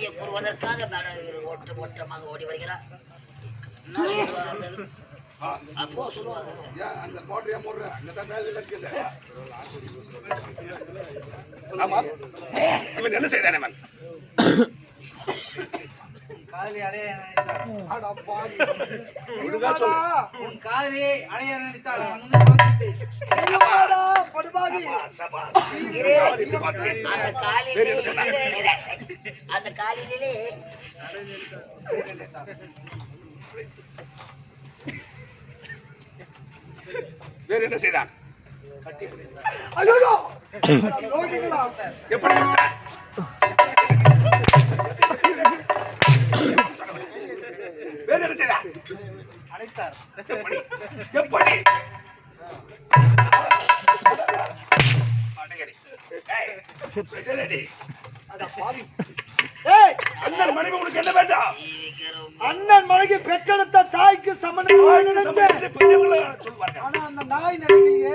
மாயை கூறுவதற்காக மேடம் ஓட்ட ஓட்டமாக ஓடி வருகிறார். அப்போ சொல்லுவாங்க. என்ன செய்தானே காதலி அடைய நினைத்தாள். உன் காதலியை அடைய நினைத்தாள். அந்த காலிலே வேறு என்ன செய்தான். எப்படி? வேறு என்ன செய்தான்? அழைத்தார். எப்படி? எப்படி? அண்ணன் மனைவி உனக்கு என்ன வேண்டாம் அண்ணன் மனைவி பெற்றெடுத்த தாய்க்கு சமணம் ஆனா அந்த நாய் நினைக்கலையே.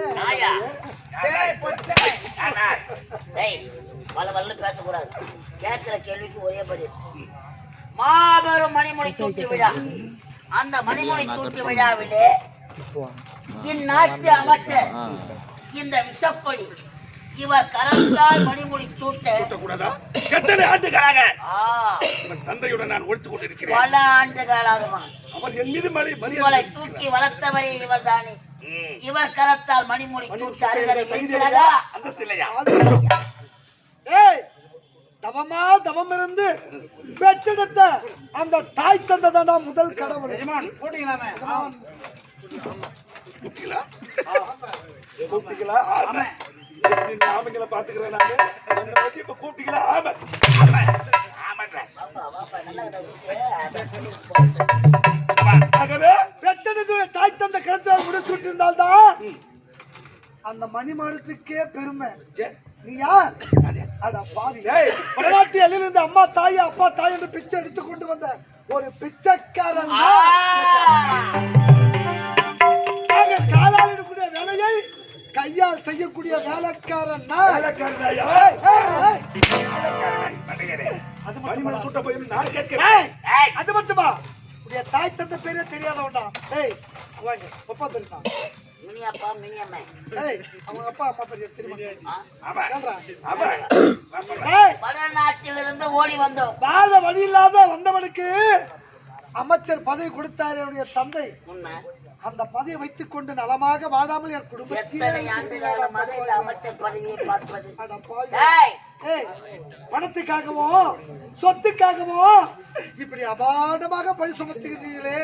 பேசக்கூடாது. கேட்கிற கேள்விக்கு ஒரே பதில். மாபெரும் மணிமொழி சூட்டு விழா. அந்த மணிமொழி சூட்டு விழாவிலே இந்நாட்டு அமைச்சர் இந்த விஷப்பொடி இவர் கரத்தால் மணிமொழி சூட்ட. கூடாதா எத்தனை ஆண்டுகளாக? தந்தையுடன் நான் ஒழித்துக் கொண்டிருக்கிறேன். பல ஆண்டுகளாகுமா அவர் என் மீது மரியாதை தூக்கி வளர்த்தவரே இவர் தானே ம். இவர் கரத்தால் மணிமொழி சூட்டு இருக்கிறதா? ஏய் தவமா தவம் இருந்து பெற்றெடுத்த அந்த தாய் தந்ததானா முதல் கடவுள். போட்டீங்களாமே? கூப்பிட்டீங்களா கூப்பிட்டீங்களா ஆமா. இந்த ஆமைங்களை பாத்துக்கிறேன் நானு. என்ன பத்தி இப்ப கூப்பிட்டீங்களா? ஆமா. ஆகவே தாய் தந்த முடிச்சுட்டு இருந்தால்தான் அந்த மணிமாடத்துக்கே பெருமை. நீ யார்? அட பாவி. டேய். வடநாட்டு எல்லையிலிருந்து அம்மா தாய் அப்பா தாய் என்று பிச்சை எடுத்து கொண்டு வந்த ஒரு பிச்சைக்காரன்! செய்யக்கூடிய வேலைக்காரன். அது மட்டுமா? சுட்ட போய் நான் கேட்கிறேன். ஏய், அது மட்டுமா? உடைய தாய் தந்த பேரே தெரியாதவன்டா. ஏய் வாங்க அப்பா மினி அம்மா ஏய் அவங்க அப்பா அம்மா பேர் தெரியுமா? ஆமா? ஆமா. வடநாட்டிலிருந்து ஓடி வந்தோம். வாழ வழி இல்லாத வந்தவனுக்கு அமைச்சர் பதவி கொடுத்தார் என்னுடைய தந்தை. உண்மை. அந்த பதவியை வைத்துக் கொண்டு நலமாக வாழாமல் என் இந்த அமைச்சர் பதவியை பார்ப்பது? இப்படி அபாண்டமாக பழி சுமத்துகிறீர்களே.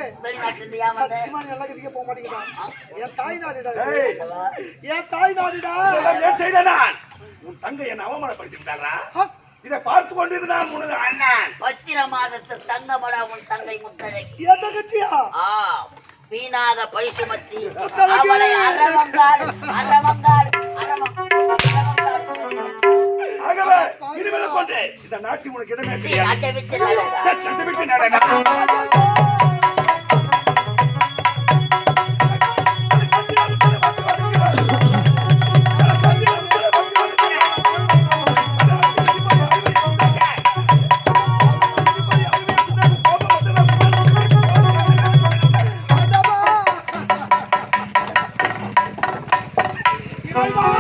கதிக்க போக மாட்டேங்கிறா என் தாய் நாடுடா. என் தாய் நாடுடா செய்த நான்? உன் தங்கை என்ன அவமானப்படுத்தி விட்டாரா ஹ, இதை பார்த்து கொண்டிருந்தான் உனது அண்ணன். பத்திர மாதத்து தங்கமடா உன் தங்கை முத்தழகி என் தங்கச்சியா ஆ. வீணாக பழி சுமத்தி! அவளை இனிமேல கொண்டு இந்த நாட்டி உனக்கு இடமே Thank you.